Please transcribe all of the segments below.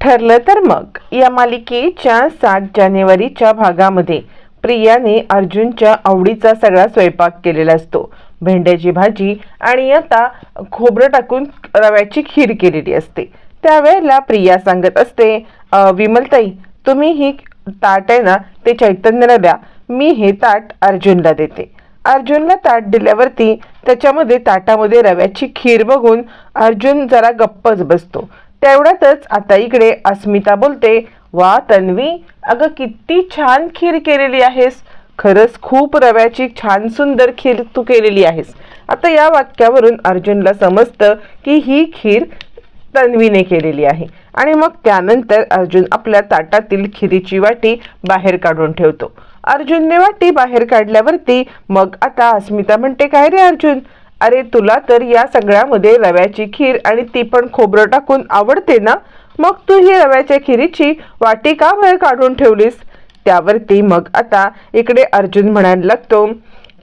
ठरलं तर मग. या मालिकेच्या सात जानेवारीच्या भागामध्ये प्रियाने अर्जुनच्या आवडीचा सगळा स्वयंपाक केलेला असतो. भेंड्याची भाजी आणि आता खोबरं टाकून रव्याची खीर केलेली असते. त्यावेळेला प्रिया सांगत असते विमलताई तुम्ही ही ताट आहे ना ते चैतन्यला द्या मी हे ताट अर्जुनला देते. अर्जुनला ताट दिल्यावरती त्याच्यामध्ये ताटामध्ये रव्याची खीर बघून अर्जुन जरा गप्पच बसतो. तेवढ्यातच आता इकडे अस्मिता बोलते वा तन्वी अगं किती छान खीर केलेली आहेस. खरंच खूप रव्याची छान सुंदर खीर तू केलेली आहेस. आता या वाक्यावरून अर्जुनला समजतं की ही खीर तन्वीने केलेली आहे. आणि मग त्यानंतर अर्जुन आपल्या ताटातील खिरीची वाटी बाहेर काढून ठेवतो. अर्जुनने वाटी बाहेर काढल्यावरती मग आता अस्मिता म्हणते काय रे अर्जुन? अरे तुला तर या सगळ्यामध्ये रव्याची खीर आणि ती पण खोबरं टाकून आवडते ना? मग तू ही रव्याच्या खिरीची वाटी का बाहेर काढून ठेवलीस? त्यावरती मग आता इकडे अर्जुन म्हणायला लागतो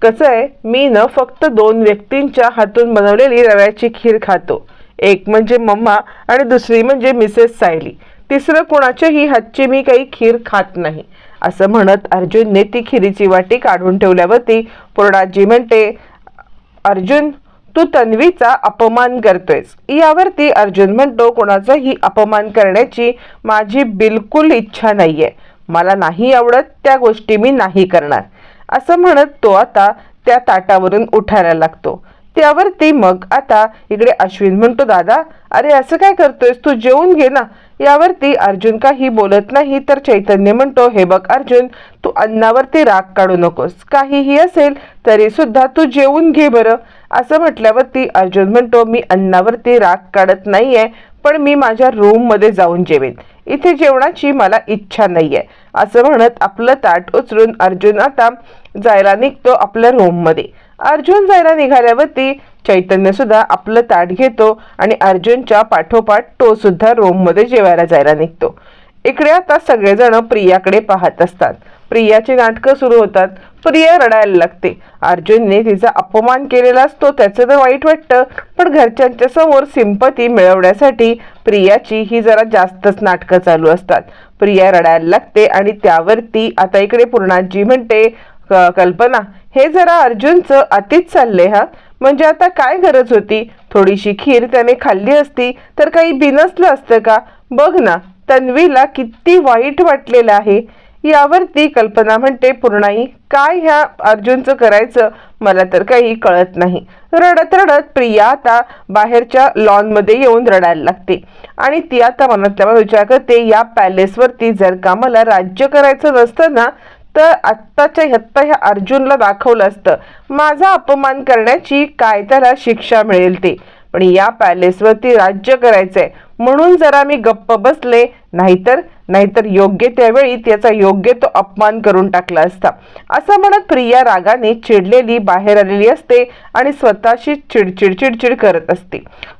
कसं आहे मी न फक्त दोन व्यक्तींच्या हातून बनवलेली रव्याची खीर खातो. एक म्हणजे मम्मा आणि दुसरी म्हणजे मिसेस सायली. तिसरं कोणाच्याही हातची मी काही खीर खात नाही. असं म्हणत अर्जुनने ती खिरीची वाटी काढून ठेवल्यावरती पूर्णाजी म्हणते अर्जुन तू तन्वीचा अपमान करतोयस. यावरती अर्जुन म्हणतो कोणाचाही अपमान करण्याची माझी बिलकुल इच्छा नाहीये. मला नाही आवडत त्या गोष्टी मी नाही करणार. असं म्हणत तो आता त्या ताटावरून उठायला लागतो. त्यावरती मग आता इकडे अश्विन म्हणतो दादा अरे असं काय करतोयस? तू जेवून घे ना. यावरती अर्जुन काही बोलत नाही तर चैतन्य म्हणतो हे बघ अर्जुन तू अन्नावरती राग काढू नकोस. काहीही असेल तरी सुद्धा तू जेवून घे बरं. असं म्हटल्यावरती अर्जुन म्हणतो मी अन्नावरती राग काढत नाहीये पण मी माझ्या रूममध्ये जाऊन जेवेन. इथे जेवणाची मला इच्छा नाहीये. असं म्हणत आपलं ताट उचलून अर्जुन आता जायला निघतो आपल्या रूममध्ये. अर्जुन जायला निघाल्यावरती चैतन्य सुद्धा आपलं ताट घेतो आणि अर्जुनच्या पाठोपाठ तो सुद्धा रोममध्ये जेवायला जायला निघतो. इकडे आता सगळेजण प्रियाकडे पाहत असतात. प्रियाची नाटकं सुरू होतात. प्रिया रडायला लागते. अर्जुनने तिचा अपमान केलेला असतो त्याचं तर वाईट वाटतं. पण घरच्यांच्या समोर सिंपती मिळवण्यासाठी प्रियाची ही जरा जास्तच नाटकं चालू असतात. प्रिया रडायला लागते आणि त्यावरती आता इकडे पूर्णाजी म्हणते "क- कल्पना हे जरा अर्जुनचं अतिच चाललंय हा. म्हणजे आता काय गरज होती? थोडीशी खीर त्याने खाल्ली असती तर काही बिनसलं असतं का? बघ ना तन्वीला किती वाईट वाटलेलं आहे. यावरती कल्पना म्हणते पूर्णाई काय ह्या अर्जुनचं करायचं? मला तर काही कळत नाही. रडत रडत प्रिया आता बाहेरच्या लॉनमध्ये येऊन रडायला लागते. आणि ती आता मनातल्या मनात विचार करते या पॅलेसवरती जर का मला राज्य करायचं नसतं ना तर आत्ताच्या हत्ता ह्या अर्जुनला दाखवलं असतं. माझा अपमान करण्याची काय त्याला शिक्षा मिळेल ती? पण या पॅलेसवरती राज्य करायचंय. म्हणून जरा मी गप्प बसले. नाहीतर नाहीतर योग्य त्यावेळी त्याचा योग्य तो अपमान करून टाकला असता. असं म्हणत प्रिया रागाने चिडलेली बाहेर आलेली असते आणि स्वतःशी चिडचिड चिडचिड करत असते.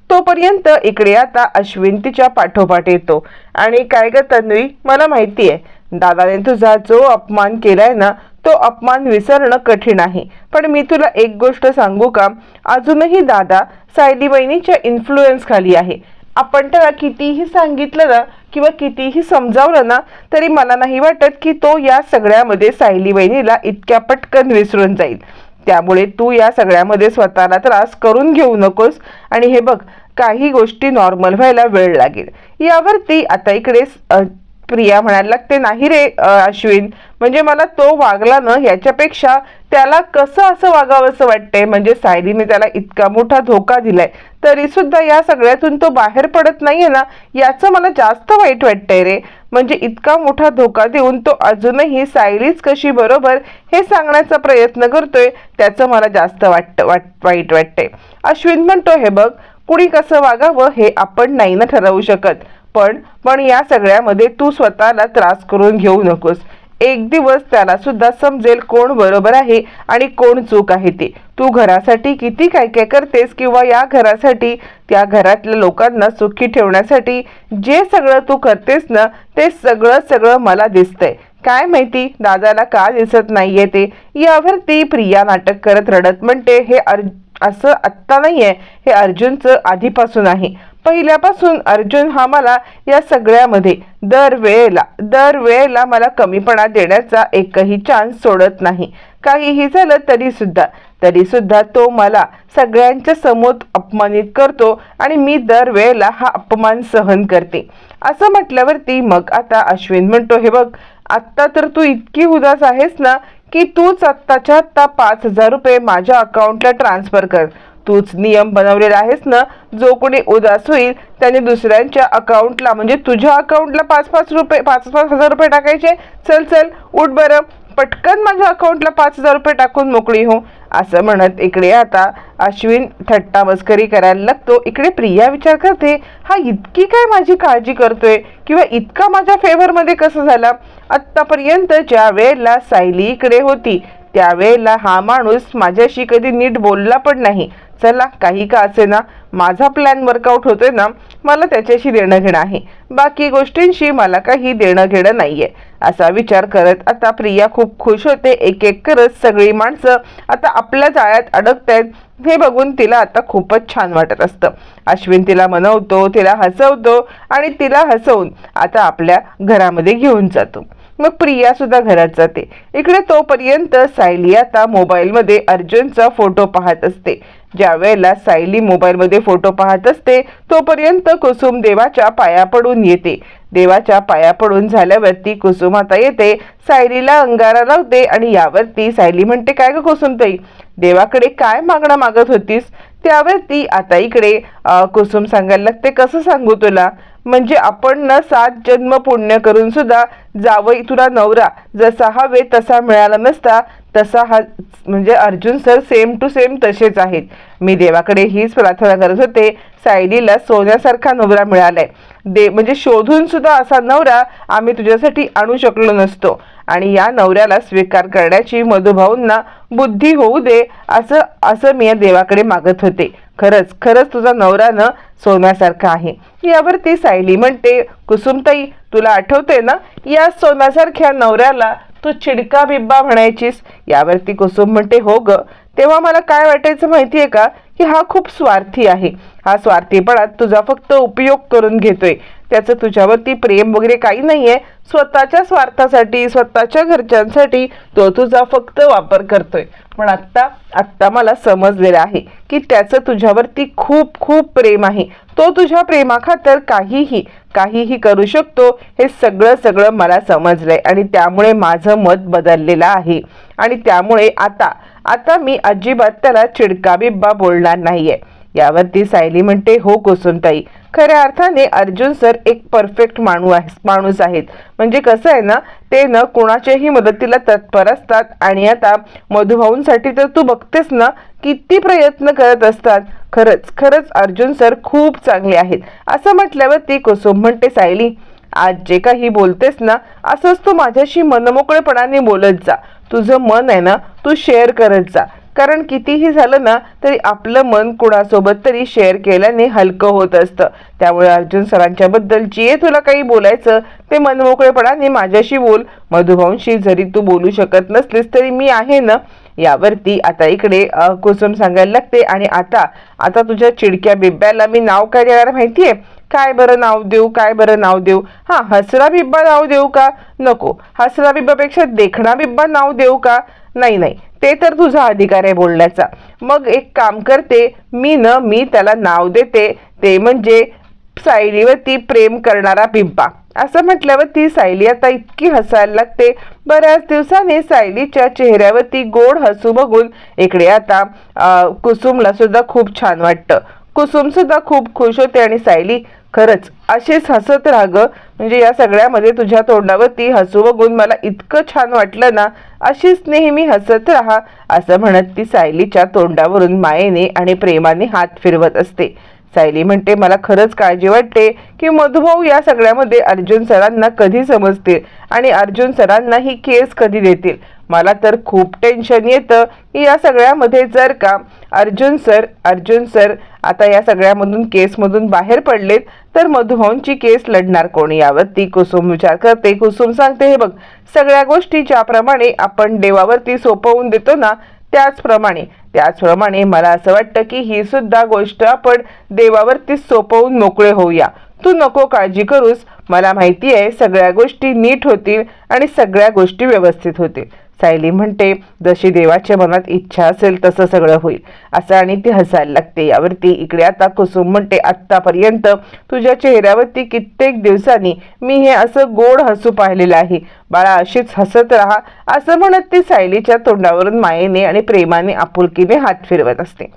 तोपर्यंत इकडे आता अश्विन तिच्या पाठोपाठ येतो. आणि काय ग तन्वी? मला माहिती आहे दादाने तुझा जो अपमान केलाय ना तो अपमान विसरणं कठीण आहे. पण मी तुला एक गोष्ट सांगू का? अजूनही दादा सायली बहिणीच्या इन्फ्लुएन्स खाली आहे. आपण त्याला कितीही सांगितलं ना किंवा कितीही समजावलं ना तरी मला नाही वाटत की तो या सगळ्यामध्ये सायली बहिणीला इतक्या पटकन विसरून जाईल. त्यामुळे तू या सगळ्यामध्ये स्वतःला त्रास करून घेऊ नकोस. आणि हे बघ काही गोष्टी नॉर्मल व्हायला वेळ लागेल. यावरती आता इकडे प्रिया म्हणायला लागते नाही रे अश्विन म्हणजे मला तो वागला ना याच्यापेक्षा त्याला कसं असं वागावं असं वाटतंय? म्हणजे सायलीने त्याला इतका मोठा धोका दिलाय तरी सुद्धा या सगळ्यातून तो बाहेर पडत नाहीये ना याचं मला जास्त वाईट वाटतंय रे. म्हणजे इतका मोठा धोका देऊन तो अजूनही सायलीच कशी बरोबर हे सांगण्याचा प्रयत्न करतोय त्याचं मला जास्त वाटतं वाट वाईट वाटतंय. अश्विन म्हणतो हे बघ कुणी कसं वागावं हे आपण नाही ना ठरवू शकत. पण पण या सगळ्यामध्ये तू स्वतःला त्रास करून घेऊ नकोस. एक दिवस त्याला सुद्धा समजेल कोण बरोबर आहे आणि कोण चूक आहे ते. तू घरासाठी किती काय काय करतेस किंवा या घरासाठी त्या घरातल्या लोकांना सुखी ठेवण्यासाठी जे सगळं तू करतेस ना ते सगळं सगळं मला दिसतंय. काय माहिती दादाला का दिसत नाहीये ते? यावर ती प्रिया नाटक करत रडत म्हणते हे अर्ज असं आत्ता नाही आहे हे अर्जुनचं आधीपासून आहे. पहिल्यापासून अर्जुन हा मला या सगळ्यामध्ये दर वेळेला दर वेळेला मला कमीपणा देण्याचा एकही चान्स सोडत नाही. काहीही झालं तरी सुद्धा तरी सुद्धा तो मला सगळ्यांच्या समोर अपमानित करतो आणि मी दर वेळेला हा अपमान सहन करते. असं म्हटल्यावरती मग आता अश्विन म्हणतो हे बघ आत्ता तर तू इतकी उदास आहेस ना की तूच आत्ताच्या आत्ता पाच हजार रुपये माझ्या अकाउंटला ट्रान्सफर कर. तूच नियम बनवलेला आहेस ना जो कोणी उदास होईल त्याने दुसऱ्यांच्या अकाउंटला म्हणजे तुझ्या अकाउंटला पाच पाच रुपये पाच पाच हजार रुपये टाकायचे. चल चल उठ बरं. पटकन माझ्या अकाउंटला पाच हजार रुपये टाकून मोकळी हो. असं म्हणत इकडे आता अश्विन थट्टा मस्करी करायला लागतो. इकडे प्रिया विचार करते हा इतकी काय माझी काळजी करतोय? किंवा इतका माझ्या फेवरमध्ये कसं झाला? आत्तापर्यंत ज्या वेळेला सायली इकडे होती त्यावेळेला हा माणूस माझ्याशी कधी नीट बोलला पण नाही. चला काही का असे ना माझा प्लॅन वर्कआउट होतोय ना मला त्याच्याशी देणं घेणं आहे. बाकी गोष्टींशी मला काही देणं घेणं नाहीये. असा विचार करत आता प्रिया खूप खुश होते. एक एक करत सगळी माणसं आता आपल्या जाळ्यात अडकत आहेत हे बघून तिला आता खूपच छान वाटत असतं. अश्विन तिला मनवतो तिला हसवतो आणि तिला हसवून आता आपल्या घरामध्ये घेऊन जातो. मग प्रिया सुद्धा घरात जाते. इकडे तोपर्यंत सायली आता मोबाईलमध्ये अर्जुनचा फोटो पाहत असते. ज्या वेळेला सायली मोबाईलमध्ये फोटो पाहत असते तोपर्यंत कुसुम देवाच्या पाया पडून येते. देवाच्या पाया पडून झाल्यावरती कुसुम आता येते सायलीला अंगारा लावते आणि यावरती सायली म्हणते काय ग कुसुमताई देवाकडे काय मागणं मागत होतीस? त्यावरती आता इकडे कुसुम सांगायला लागते कसं सांगू तुला? म्हणजे आपण ना सात जन्म पुण्य करून सुद्धा जावई तुला नवरा. जसा हवे तसा मिळाला नसता तसा हा म्हणजे Arjun sir same to same तसेच आहेत. मी देवाकडे हीच प्रार्थना करत होते सायलीला सोन्यासारखा नवरा मिळालाय. दे म्हणजे शोधून सुद्धा असा नवरा आम्ही तुझ्यासाठी आणू शकलो नसतो. आणि या नवऱ्याला स्वीकार करण्याची मधुभाऊंना बुद्धी होऊ दे असं असं मी या देवाकडे मागत होते. खरंच खरंच तुझा नवरा न सोन्यासारखा आहे. यावरती सायली म्हणते कुसुमताई तुला आठवते ना? या सोन्यासारख्या नवऱ्याला तू चिडका बिब्बा म्हणायचीस. यावरती कुसुम म्हणते हो ग. तेव्हा मला काय वाटायचं माहिती आहे का? की हा खूप स्वार्थी आहे. हा स्वार्थीपणात तुझा फक्त उपयोग करून घेतोय. त्याचं तुझ्यावरती प्रेम वगैरे काही नाहीये. स्वतःच्या स्वार्थासाठी स्वतःच्या घरच्यांसाठी तो तुझा फक्त वापर करतोय. पण आत्ता आत्ता मला समजलेलं आहे की त्याचं तुझ्यावरती खूप खूप प्रेम आहे. तो तुझ्या प्रेमाखातर काहीही काहीही करू शकतो हे सगळं सगळं मला समजलंय आणि त्यामुळे माझं मत बदललेलं आहे. आणि त्यामुळे आता आता मी अजिबात त्याला चिडका बिब्बा बोलणार नाहीये. यावरती सायली म्हणते हो कुसुमताई खऱ्या अर्थाने अर्जुन सर एक परफेक्ट माणू आहे माणूस आहेत. म्हणजे कसं आहे ना ते न कोणाच्याही मदतीला तत्पर असतात आणि आता मधुभाऊंसाठी तर तू बघतेस ना किती प्रयत्न करत असतात. खरंच खरंच अर्जुन सर खूप चांगले आहेत. असं म्हटल्यावर ती कुसुम म्हणते सायली आज जे काही बोलतेस ना असंच तू माझ्याशी मनमोकळेपणाने बोलत जा. तुझं मन आहे ना तू शेअर करत जा. कारण कितीही झालं ना तरी आपलं मन कुणासोबत तरी शेअर केल्याने हलकं होत असतं. त्यामुळे अर्जुन सरांच्या बद्दल जे तुला काही बोलायचं ते मनमोकळेपणाने माझ्याशी बोल. मधुभाऊंशी जरी तू बोलू शकत नसलीस तरी मी आहे ना? यावरती आता इकडे कुसुम सांगायला लागते आणि आता आता तुझ्या चिडक्या बिब्याला मी नाव काय देणार माहितीये? काय बरं नाव देऊ काय बरं नाव देऊ? हा हसरा बिब्बा नाव देऊ का? नको. हसरा बिब्बापेक्षा देखणा बिब्बा नाव देऊ का? नाही नाही. ते तर तुझा अधिकार आहे बोलण्याचा. मग एक काम करते मी न मी त्याला नाव देते. ते म्हणजे सायलीवरती प्रेम करणारा पिंपा. असं म्हटल्यावर ती सायली आता इतकी हसायला लागते. बऱ्याच दिवसाने सायलीच्या चेहऱ्यावरती गोड हसू बघून इकडे आता कुसुमला सुद्धा खूप छान वाटतं. कुसुम सुद्धा खूप खुश होते आणि सायली खरंच अशीच हसत राह ग म्हणजे या सगळ्यामध्ये तुझ्या तोंडावरती हसू बघून मला इतकं छान वाटलं ना अशीच नेहमी हसत राहा असं म्हणत ती सायलीच्या तोंडावरून मायेने आणि प्रेमाने हात फिरवत असते. सायली म्हणते मला खरंच काळजी वाटते की मधुभाऊ या सगळ्यामध्ये अर्जुन सरांना कधी समजतील आणि अर्जुन सरांना ही केस कधी देतील? मला तर खूप टेन्शन येतं की या सगळ्यामध्ये जर का अर्जुन सर अर्जुन सर आता या सगळ्यामधून केसमधून बाहेर पडलेत तर मधुभाऊंची केस लढणार कोण यावरती कुसुम विचार करते. कुसुम सांगते हे बघ सगळ्या गोष्टी ज्याप्रमाणे आपण देवावरती सोपवून देतो ना त्याचप्रमाणे त्याचप्रमाणे मला असं वाटतं की ही सुद्धा गोष्ट आपण देवावरती सोपवून मोकळे होऊया. तू नको काळजी करूस. मला माहिती आहे सगळ्या गोष्टी नीट होतील आणि सगळ्या गोष्टी व्यवस्थित होतील. सायली म्हणते जशी देवाच्या मनात इच्छा असेल तसं सगळं होईल. असं आणि ती हसायला लागते. यावरती इकडे आता कुसुम म्हणते आत्तापर्यंत तुझ्या चेहऱ्यावरती कित्येक दिवसांनी मी हे असं गोड हसू पाहिलेलं आहे. बाळा अशीच हसत राहा. असं म्हणत ती सायलीच्या तोंडावरून मायेने आणि प्रेमाने आपुलकीने हात फिरवत असते.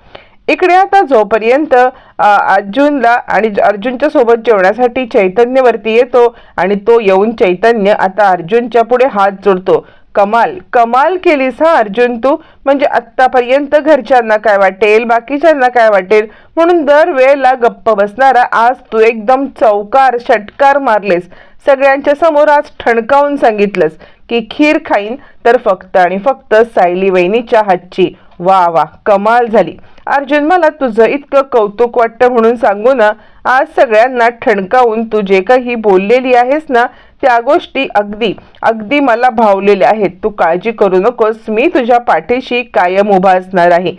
इकडे आता जोपर्यंत अर्जुनला आणि अर्जुनच्या सोबत जेवण्यासाठी चैतन्यवरती येतो आणि तो येऊन चैतन्य आता अर्जुनच्या पुढे हात जोडतो कमाल कमाल केलीस हा अर्जुन तू. म्हणजे आत्तापर्यंत घरच्यांना काय वाटेल बाकीच्यांना काय वाटेल? म्हणून दर वेळेला गप्प बसणारा आज तू एकदम चौकार षटकार मारलेस. सगळ्यांच्या समोर आज ठणकावून सांगितलंस की खीर खाईन तर फक्त आणि फक्त सायली वहिनीच्या हातची. वा वा कमाल झाली. अर्जुन मला तुझं इतकं कौतुक वाटतं म्हणून सांगू ना आज सगळ्यांना ठणकावून तू जे काही बोललेली आहेस ना त्या गोष्टी अगदी अगदी मला भावलेल्या आहेत. तू काळजी करू नकोस. मी तुझ्या पाठीशी कायम उभा असणार आहे.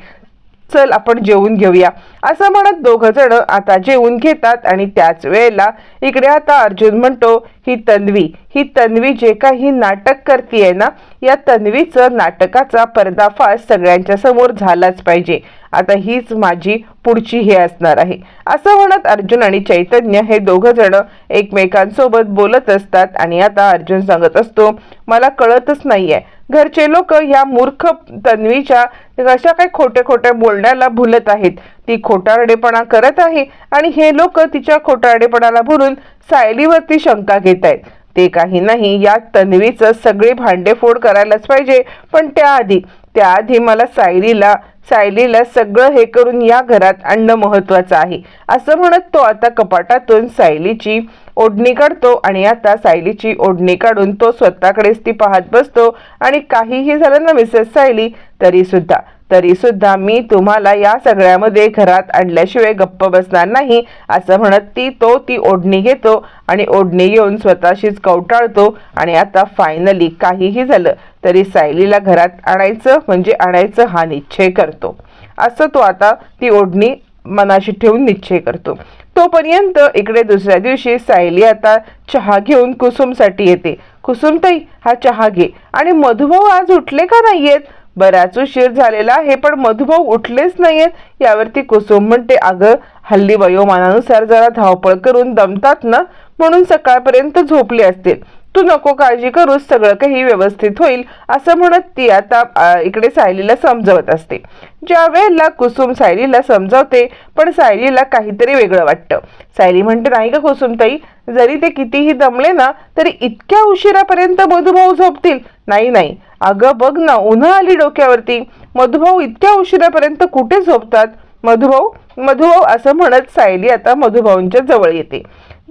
चल आपण जेवून घेऊया. असं म्हणत दोघ जण आता जेवून घेतात आणि त्याच वेळेला इकडे आता अर्जुन म्हणतो ही तन्वी ही तन्वी जे काही नाटक करतीये ना या तन्वीचं नाटकाचा पर्दाफाश सगळ्यांच्या समोर झालाच पाहिजे. आता हीच माझी पुढची हे असणार आहे. असं म्हणत अर्जुन आणि चैतन्य हे दोघं जण एकमेकांसोबत बोलत असतात आणि आता अर्जुन सांगत असतो मला कळतच नाहीये. घरचे लोक या मूर्ख तन्वीच्या अशा काही खोटे खोटे बोलण्याला भुलत आहेत. ती खोटारडेपणा करत आहे आणि हे लोक तिच्या खोटारडेपणाला भुलून सायलीवरती शंका घेत आहेत. ते काही नाही या तन्वीचं सगळे भांडेफोड करायलाच पाहिजे. पण त्याआधी त्याआधी मला सायलीला सायलीला सगळं हे करून या घरात आणणं महत्वाचं आहे. असं म्हणत तो आता कपाटातून सायलीची ओढणी काढतो आणि आता सायलीची ओढणी काढून तो स्वतःकडेच ती पाहत बसतो. आणि काहीही झालं ना मिसेस सायली तरी सुद्धा. तरी सुद्धा मी तुम्हाला या सगळ्यामध्ये घरात आणल्याशिवाय गप्प बसणार नाही असं म्हणत ती तो ती ओढणी घेतो आणि ओढणी घेऊन स्वतःशीच कवटाळतो. आणि आता फायनली काहीही झालं तरी सायलीला घरात आणायचं म्हणजे आणायचं हा निश्चय करतो. असं तो आता ती ओढणी मनाशी ठेवून निश्चय करतो. तोपर्यंत इकडे दुसऱ्या दिवशी सायली आता चहा घेऊन कुसुमसाठी येते. कुसुमताई हा चहा घे. आणि मधुभाऊ आज उठले का नाहीयेत? बराच उशीर झालेला आहे पण मधुभाऊ उठलेच नाहीयेत. यावरती कुसुम म्हणते अगं हल्ली वयोमानानुसार जरा धावपळ करून दमतात ना? म्हणून सकाळपर्यंत झोपले असतील. तू नको काळजी करूस सगळं काही व्यवस्थित होईल असं म्हणत ती आता इकडे सायलीला समजवत असते. ज्या वेळेला कुसुम सायलीला समजावते पण सायलीला काहीतरी वेगळं वाटतं. सायली म्हणते नाही का कुसुमताई जरी ते कितीही दमले ना तरी इतक्या उशिरापर्यंत मधुभाऊ झोपतील. नाही नाही. अगं बघ ना उन्हा आली डोक्यावरती. मधुभाऊ इतक्या उशिरापर्यंत कुठे झोपतात? मधुभाऊ मधुभाऊ असं म्हणत सायली आता मधुभाऊंच्या जवळ येते.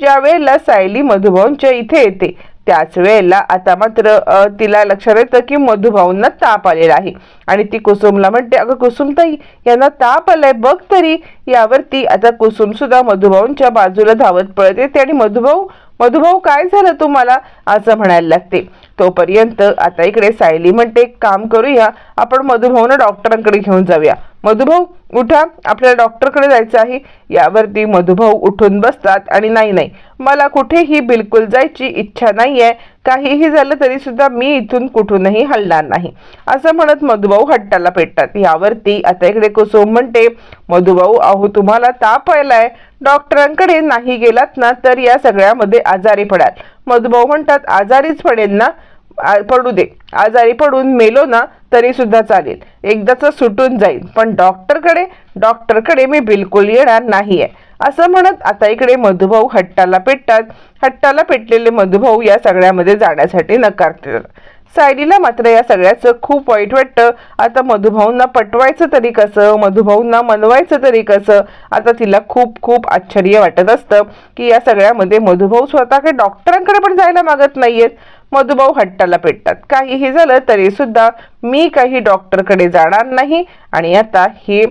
ज्या वेळेला सायली मधुभाऊंच्या इथे येते त्याच वेळेला आता मात्र तिला लक्षात येतं की मधुभाऊंना ताप आलेला आहे. आणि ती कुसुमला म्हणते अगं कुसुमताई यांना ताप आलाय बघ तरी. यावरती आता कुसुम सुद्धा मधुभाऊंच्या बाजूला धावत पळत येते आणि मधुभाऊ मधुभाऊ काय झालं तुम्हाला? असं म्हणायला लागते. तोपर्यंत आता इकडे सायली म्हणते एक काम करूया आपण मधुभाऊना डॉक्टरांकडे घेऊन जाऊया. मधुभाऊ उठा. आपल्याला डॉक्टरकडे जायचं आहे. यावरती मधुभाऊ उठून बसतात आणि नाही नाही. मला कुठेही बिलकुल जायची इच्छा नाही आहे काहीही झालं तरी सुद्धा मी इथून कुठूनही हलणार नाही. असं म्हणत मधुभाऊ हट्टाला पेटतात. यावरती आता इकडे कुसुम म्हणते मधुभाऊ अहो तुम्हाला ताप आलाय डॉक्टरांकडे नाही गेलात ना तर या सगळ्यामध्ये आजारी पडाल. मधुभाऊ म्हणतात आजारीच पडेल ना? पडू दे. आजारी पडून मेलो ना तरी सुद्धा चालेल. एकदाच सुटून जाईल. पण डॉक्टरकडे डॉक्टरकडे मी बिलकुल येणार नाहीये. असं म्हणत आता इकडे मधुभाऊ हट्टाला पेटतात. हट्टाला पेटलेले मधुभाऊ या सगळ्यामध्ये जाण्यासाठी नकारतात सायलीला मात्र या सगळ्याचं खूप वाईट वाटतं. आता मधुभाऊंना पटवायचं तरी कसं? मधुभाऊंना मनवायचं तरी कसं? आता तिला खूप खूप आश्चर्य वाटत असतं की या सगळ्यामध्ये मधुभाऊ स्वतः काही डॉक्टरांकडे पण जायला मागत नाहीयेत. मधुभाऊ हट्टाला पेटतात. काहीही झालं तरी सुद्धा मी काही डॉक्टरकडे जाणार नाही आणि आता हे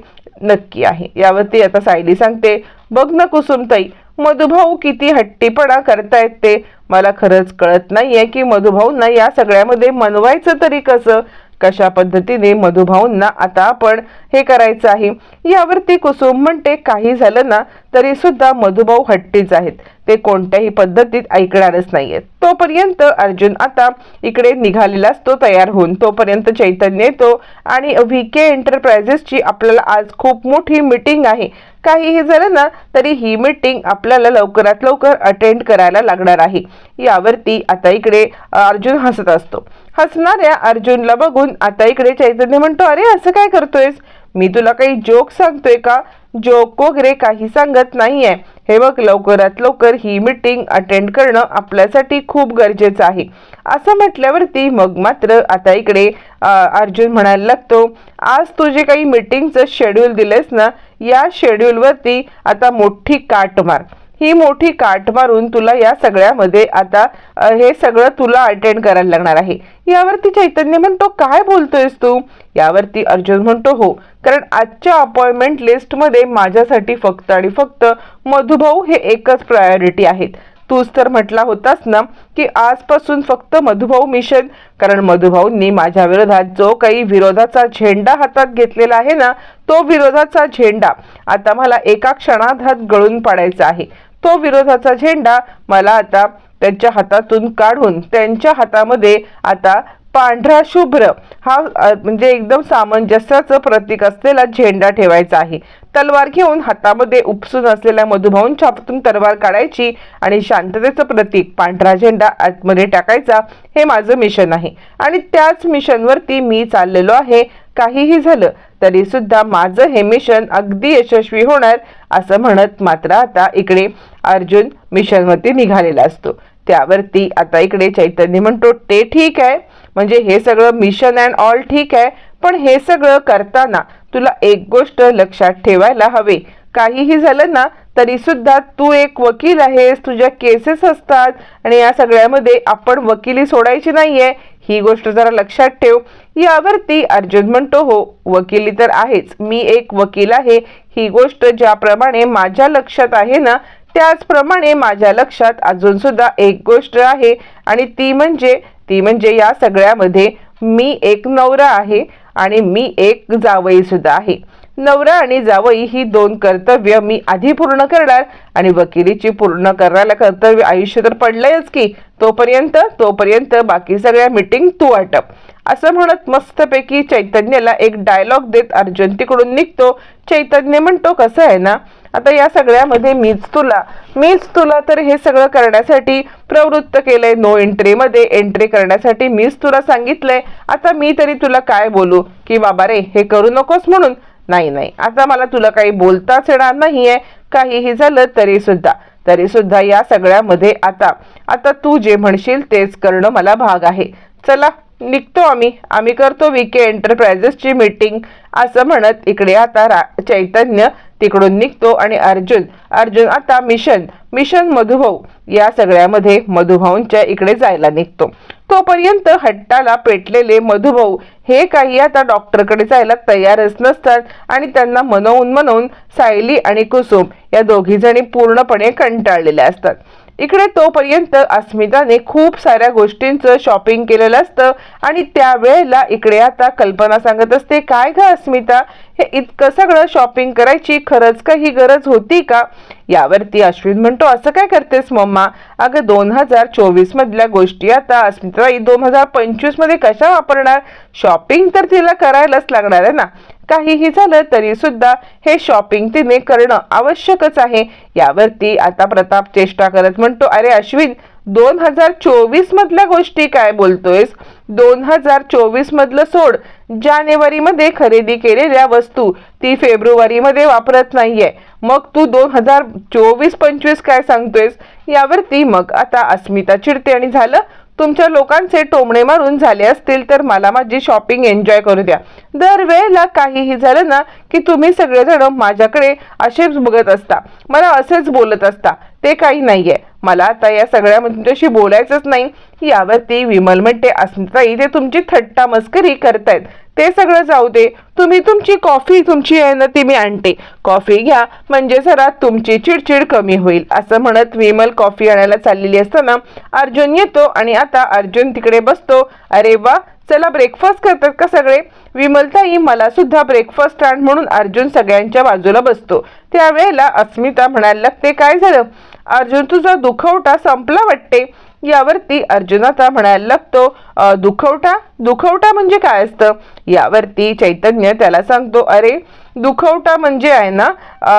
नक्की आहे. यावरती आता सायली सांगते बघ ना कुसुमताई मधुभाऊ किती हट्टीपणा करतायत ते. मला खरंच कळत नाहीये की मधुभाऊंना या सगळ्यामध्ये मनवायचं तरी कसं? कशा पद्धतीने मधुभाऊंना आता आपण हे करायचं आहे? यावरती कुसुम म्हणते काही झालं ना तरी सुद्धा मधुभाऊ हट्टीच आहेत. ते कोणत्याही पद्धतीत ऐकणारच नाहीयेत. तोपर्यंत अर्जुन आता इकडे निघालेला असतो तयार होऊन तोपर्यंत चैतन्य येतो आणि व्ही के एंटरप्राइजेसची आपल्याला आज खूप मोठी मीटिंग आहे. काहीही झालं ना तरी ही मीटिंग आपल्याला लवकरात लवकर अटेंड करायला लागणार आहे. यावरती आता इकडे अर्जुन हसत असतो. हसणाऱ्या अर्जुनला बघून आता इकडे चैतन्य म्हणतो अरे असं काय करतोयस? मी तुला काही जोक सांगतोय का? जोक वगैरे काही सांगत नाहीये. हे बघ लवकरात लवकर ही मीटिंग अटेंड करणं आपल्यासाठी खूप गरजेचं आहे. असं म्हटल्यावरती मग मात्र आता इकडे अर्जुन म्हणायला लागतो आज तू जे काही मीटिंगचं शेड्यूल दिलेस ना? या शेड्यूलवरती आता मोठी काट मार. ही मोठी काट मारून तुला या सगळ्यामध्ये आता हे सगळं तुला अटेंड करायला लागणार आहे. यावरती चैतन्य म्हणतो काय बोलतोयस तू? यावरती अर्जुन म्हणतो हो कारण आजच्या अपॉइंटमेंट लिस्टमध्ये माझ्यासाठी फक्त आणि फक्त मधुभाऊ हे एकच प्रायोरिटी आहेत. तूच तर म्हटला होतास ना की आजपासून फक्त मधुभाऊ मिशन कारण मधुभाऊंनी माझ्या विरोधात जो काही विरोधाचा झेंडा हातात घेतलेला आहे ना तो विरोधाचा झेंडा आता मला एका क्षणात हात गळून पाडायचा आहे. तो विरोधाचा झेंडा मला आता त्यांच्या हातातून काढून त्यांच्या हातामध्ये आता पांढरा शुभ्र हा म्हणजे एकदम सामंजस्याचं प्रतीक असलेला झेंडा ठेवायचा आहे. तलवार घेऊन हातामध्ये उपसून असलेल्या मधुभाऊंच्या छापतून तलवार काढायची आणि शांततेचं प्रतीक पांढरा झेंडा आतमध्ये टाकायचा हे माझं मिशन आहे. आणि त्याच मिशनवरती मी चाललेलो आहे. काहीही झालं तरी सुद्धा माझं हे मिशन अगदी यशस्वी होणार असं म्हणत मात्र आता इकडे अर्जुन मिशनवरती निघालेला असतो. त्यावरती आता इकडे चैतन्य म्हणतो ते ठीक आहे. म्हणजे हे सगळं मिशन अँड ऑल ठीक आहे. पण हे सगळं करताना तुला एक गोष्ट लक्षात ठेवायला हवे. काहीही झालं ना तरी सुद्धा तू एक वकील आहेस. तुझ्या केसेस असतात. आणि या सगळ्यामध्ये आपण वकिली सोडायची नाहीये. ही गोष्ट जरा लक्षात ठेव. यावरती अर्जुन म्हणतो हो वकिली तर आहेच. मी एक वकील आहे. ही गोष्ट ज्याप्रमाणे माझ्या लक्षात आहे ना त्याचप्रमाणे माझ्या लक्षात अजून सुद्धा एक गोष्ट आहे आणि ती म्हणजे ती म्हणजे या सगळ्यामध्ये मी एक नवरा आहे आणि मी एक जावई सुद्धा आहे. नवरा आणि जावई ही दोन कर्तव्य मी आधी पूर्ण करणार आणि वकिलीची पूर्ण करायला कर्तव्य आयुष्य तर पडलंयच की तोपर्यंत तोपर्यंत बाकी सगळ्या मीटिंग तू आटप असं म्हणत मस्तपैकी चैतन्याला एक डायलॉग देत अर्जुन तिकडून निघतो. चैतन्य म्हणतो कसं आहे ना आता या सगळ्यामध्ये मीच तुला मीच तुला तर हे सगळं करण्यासाठी प्रवृत्त केलंय. नो एंट्रीमध्ये एंट्री करण्यासाठी मीच तुला सांगितलंय. आता मी तरी तुला काय बोलू? की बाबा रे हे करू नकोस म्हणून? नाही नाही. आता मला तुला काही बोलताच येणार नाहीये. काहीही झालं तरी सुद्धा. तरी सुद्धा या सगळ्यामध्ये आता आता तू जे म्हणशील तेच करणं मला भाग आहे. चला निघतो आम्ही. आम्ही करतो विके एंटरप्रायझेसची मीटिंग असं म्हणत इकडे आता रा चैतन्य तिकडून निघतो आणि अर्जुन अर्जुन आता मिशन मिशन मधुभाऊ या सगळ्यामध्ये मधुभाऊंच्या इकडे जायला निघतो. तोपर्यंत हट्टाला पेटलेले मधुभाऊ हे काही आता डॉक्टरकडे जायला तयारच नसतात आणि त्यांना मनवून मनवून सायली आणि कुसुम या दोघीजणी पूर्णपणे कंटाळलेल्या असतात. इकडे तोपर्यंत अस्मिताने खूप साऱ्या गोष्टींचं शॉपिंग केलेलं असतं आणि त्यावेळेला इकडे आता कल्पना सांगत असते काय ग अस्मिता? हे इतकं सगळं शॉपिंग करायची खरंच का ही गरज होती का? यावरती अश्विन म्हणतो असं काय करतेस मम्मा? अगं दोन हजार चोवीस मधल्या गोष्टी आता अस्मिता दोन हजार पंचवीसमध्ये कशा वापरणार? शॉपिंग तर तिला करायलाच लागणार आहे ना. काहीही झालं तरी सुद्धा हे शॉपिंग तिने करणं आवश्यकच आहे. यावरती आता प्रताप चेष्टा करत म्हणतो अरे अश्विन दोन हजार चोवीस मधल्या गोष्टी काय बोलतोयस? दोन हजार चोवीस मधलं सोड. जानेवारीमध्ये खरेदी केलेल्या वस्तू ती फेब्रुवारीमध्ये वापरत नाहीये. मग तू दोन हजार चोवीस पंचवीस काय सांगतोयस? यावरती मग आता अस्मिता चिडते आणि झालं तुमच्या लोकांचे टोमणे मारून झाले असतील तर मला माझी शॉपिंग एन्जॉय करू द्या. दरवेळेला काहीही झालं ना की तुम्ही सगळेजण माझ्याकडे असेच बघत असता. मला असेच बोलत असता. ते काही नाहीये. मला आता या सगळ्या तुमच्याशी बोलायचंच नाही. यावरती विमल म्हणते अस्मिताई ते तुमची थट्टा मस्करी करतायत. ते सगळं जाऊ दे. तुम्ही तुमची कॉफी तुमची आहे ना ती मी आणते. कॉफी घ्या म्हणजे जरा तुमची चिडचिड कमी होईल. असं म्हणत विमल कॉफी आणायला चाललेली असताना अर्जुन येतो आणि आता अर्जुन तिकडे बसतो. अरे वा चला ब्रेकफास्ट करतात का सगळे? विमलताई मला सुद्धा ब्रेकफास्ट आण म्हणून अर्जुन सगळ्यांच्या बाजूला बसतो. त्यावेळेला अस्मिता म्हणायला लागते काय झालं? अर्जुन तुझा दुखवटा संपला वाटते. यावरती अर्जुन आता म्हणायला लागतो दुखवटा? दुखवटा म्हणजे काय असतं? यावरती चैतन्य त्याला सांगतो अरे दुखवटा म्हणजे आहे ना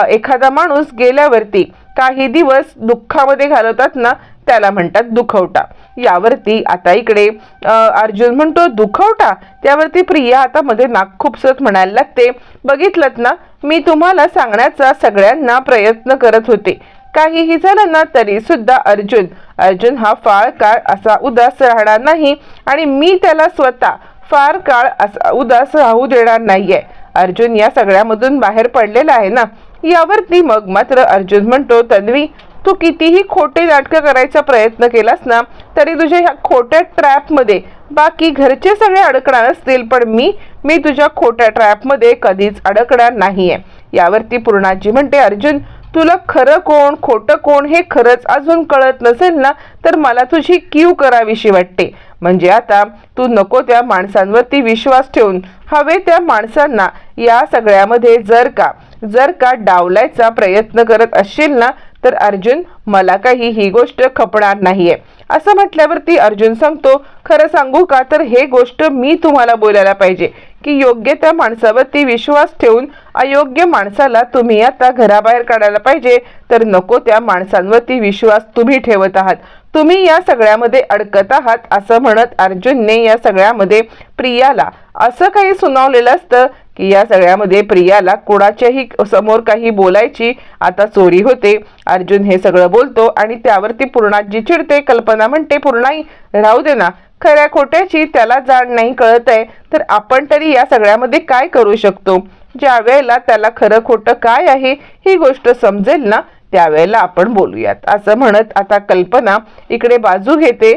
एखादा माणूस गेल्यावरती काही दिवस दुःखामध्ये घालवतात ना त्याला म्हणतात दुखवटा. यावरती आता इकडे अर्जुन म्हणतो दुखवटा? त्यावरती प्रिया आता मध्ये नाक खुपसत म्हणायला लागते. बघितलं ना मी तुम्हाला सांगण्याचा सगळ्यांना प्रयत्न करत होते. काहीही झालं ना तरी सुद्धा अर्जुन अर्जुन हा फार काळ असा उदास राहणार नाही आणि मी त्याला स्वतः फार काळ असा उदास राहू देणार नाहीये. अर्जुन या सगळ्यामधून बाहेर पडलेला आहे ना यावरती मग मात्र अर्जुन म्हणतो तन्वी तू कितीही खोटे नाटकं करायचा प्रयत्न केलास ना तरी तुझ्या ह्या खोट्या ट्रॅपमध्ये बाकी घरचे सगळे अडकणार असतील पण मी मी तुझ्या खोट्या ट्रॅपमध्ये कधीच अडकणार नाहीये. यावरती पूर्णाजी म्हणते अर्जुन तुला खरं कोण खोटं कोण हे खरंच अजून कळत नसेल ना तर मला तुझी कीव करावीशी वाटते. म्हणजे आता तू नको त्या माणसांवरती विश्वास ठेवून हवे त्या माणसांना या सगळ्यामध्ये जर का जर का डावलायचा प्रयत्न करत असशील ना तर अर्जुन मला काही ही गोष्ट खपणार नाहीये. असं म्हटल्यावरती अर्जुन सांगतो खरं सांगू का? तर हे गोष्ट मी तुम्हाला बोलायला पाहिजे की योग्य त्या माणसावरती विश्वास ठेवून अयोग्य माणसाला तुम्ही आता घराबाहेर काढायला पाहिजे तर नको त्या माणसांवरती विश्वास तुम्ही ठेवत आहात. तुम्ही या सगळ्यामध्ये अडकत आहात असं म्हणत अर्जुनने या सगळ्यामध्ये प्रियाला असं काही सुनावलेलं असतं की या सगळ्यामध्ये प्रियाला कोणाच्याही समोर काही बोलायची आता चोरी होते. अर्जुन हे सगळं बोलतो आणि त्यावरती पूर्णाजी चिडते कल्पना म्हणते पूर्णाई राहू दे ना. खऱ्या खोट्याची त्याला जाण नाही कळत आहे तर आपण तरी या सगळ्यामध्ये काय करू शकतो? ज्या वेळेला त्याला खरं खोटं काय आहे ही गोष्ट समजेल ना त्यावेळेला आपण बोलूयात. असं म्हणत आता कल्पना इकडे बाजू घेते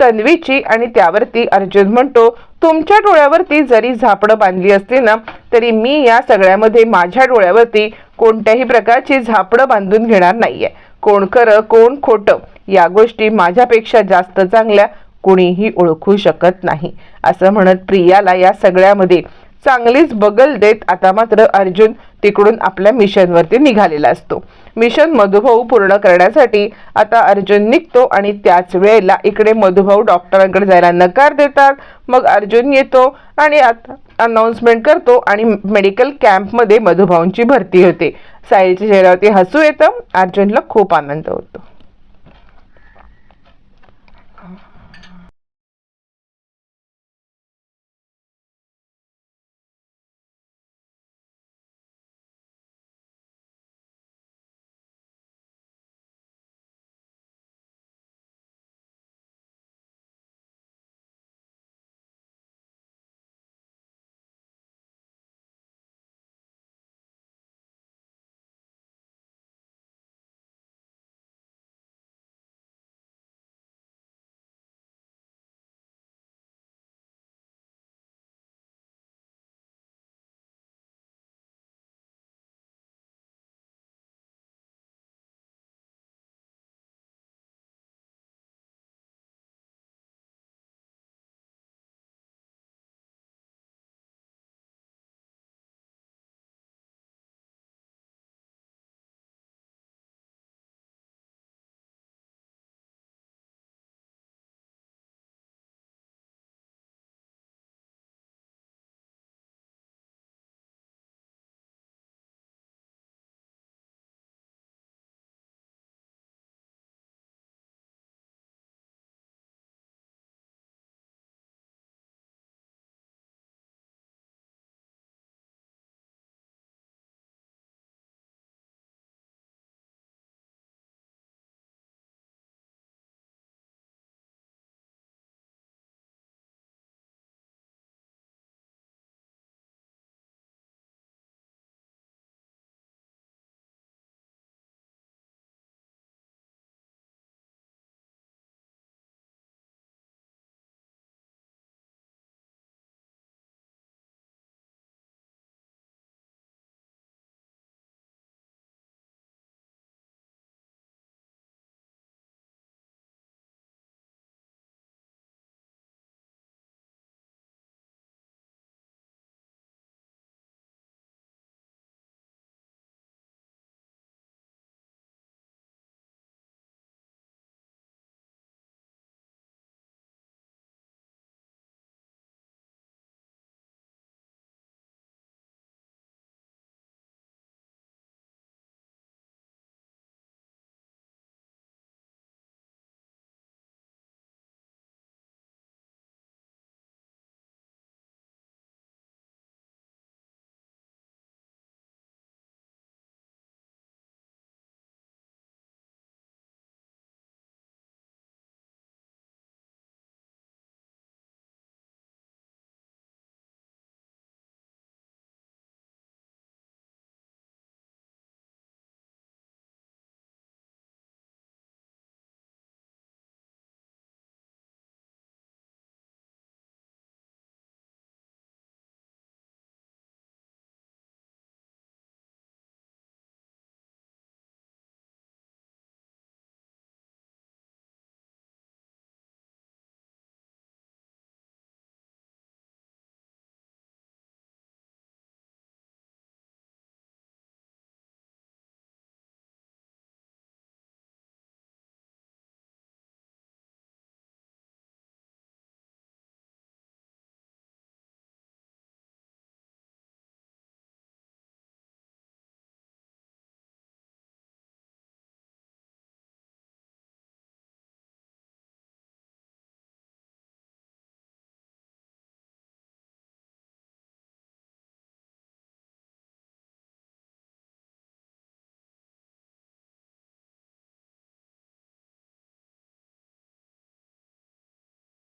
तन्वीची आणि त्यावरती अर्जुन म्हणतो तुमच्या डोळ्यावरती जरी झापडं बांधली असती ना तरी मी या सगळ्यामध्ये माझ्या डोळ्यावरती कोणत्याही प्रकारची झापडं बांधून घेणार नाहीये. कोण खरं कोण खोटं या गोष्टी माझ्यापेक्षा जास्त चांगल्या कुणीही ओळखू शकत नाही. असं म्हणत प्रियाला या सगळ्यामध्ये चांगलीच बगल देत आता मात्र अर्जुन तिकडून आपल्या मिशनवरती निघालेला असतो. मिशन मधुभाऊ पूर्ण करण्यासाठी आता अर्जुन निघतो आणि त्याच वेळेला इकडे मधुभाऊ डॉक्टरांकडे जायला नकार देतात. मग अर्जुन येतो आणि आता अनाऊन्समेंट करतो आणि मेडिकल कॅम्पमध्ये मधुभाऊंची भरती होते. साईच्या चेहऱ्यावरती हसू येतं. अर्जुनला खूप आनंद होतो.